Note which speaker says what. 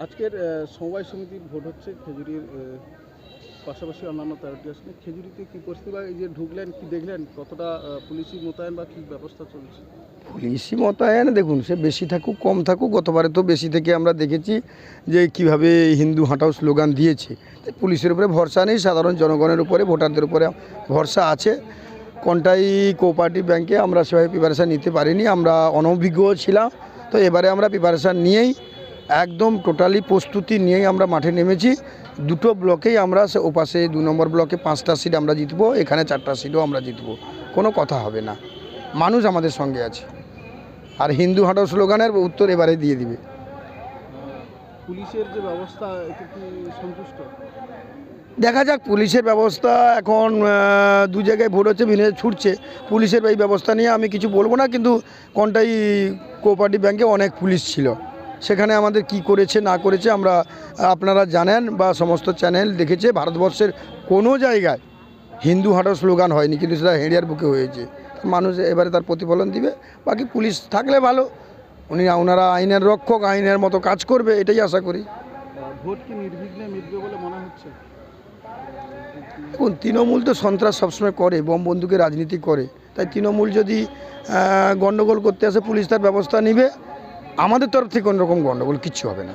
Speaker 1: আজকের সমবায় সমিতির ভোট হচ্ছে খেজুরির পাশাপাশি অন্যান্য তেরোটি আসনে খেজুরিতে কী পরিস্থিতি বা এই যে ঢুকলেন, কি দেখলেন? কতটা পুলিশি মোতায়েন বা কী ব্যবস্থা চলছে?
Speaker 2: পুলিশি মোতায়েন দেখুন, সে বেশি থাকুক, কম থাকুক, গতবারে তো বেশি থেকে আমরা দেখেছি যে কীভাবে হিন্দু হাঁটাও স্লোগান দিয়েছে। পুলিশের উপরে ভরসা নেই, সাধারণ জনগণের উপরে, ভোটারদের উপরে ভরসা আছে। কোনটাই কোঅপারেটিভ ব্যাংকে আমরা সেভাবে প্রিপারেশান নিতে পারিনি, আমরা অনভিজ্ঞ ছিলাম। তো এবারে আমরা প্রিপারেশান নিয়েই একদম টোটালি প্রস্তুতি নিয়েই আমরা মাঠে নেমেছি। দুটো ব্লকেই আমরা সে ওপাশে দু নম্বর ব্লকে পাঁচটা সিট আমরা জিতবো এখানে চারটা সিটও আমরা জিতবো। কোনো কথা হবে না। মানুষ আমাদের সঙ্গে আছে। আর হিন্দু হাঁটাও স্লোগানের উত্তর এবারে দিয়ে দিবে।
Speaker 1: পুলিশের যে ব্যবস্থা সন্তুষ্ট?
Speaker 2: দেখা যাক পুলিশের ব্যবস্থা এখন দু জায়গায় ভোট হচ্ছে ভিন্ন ছুটছে। পুলিশের এই ব্যবস্থা নিয়ে আমি কিছু বলব না কিন্তু কোনটাই কোঅপারেটিভ ব্যাংকে অনেক পুলিশ ছিল। সেখানে আমাদের কি করেছে না করেছে আমরা আপনারা জানেন বা সমস্ত চ্যানেল দেখেছে ভারতবর্ষের কোনো জায়গায় হিন্দু হাঁটাও স্লোগান হয়নি কিন্তু সেটা হেঁড়িয়ার বুকে হয়েছে। মানুষ এবারে তার প্রতিফলন দিবে বাকি পুলিশ থাকলে ভালো উনি ওনারা আইনের রক্ষক আইনের মতো কাজ করবে এটাই আশা করি।
Speaker 1: আহ, ভোট কি নির্বিঘ্নে মিটবে বলে মনে হচ্ছে?
Speaker 2: দেখুন তৃণমূল তো সন্ত্রাস সবসময় করে বম বন্দুকের রাজনীতি করে। তাই তৃণমূল যদি গণ্ডগোল করতে আসে পুলিশ তার ব্যবস্থা নিবে। আমাদের তরফ থেকে অন্যরকম রকম গণ্ডগোল কিচ্ছু হবে না।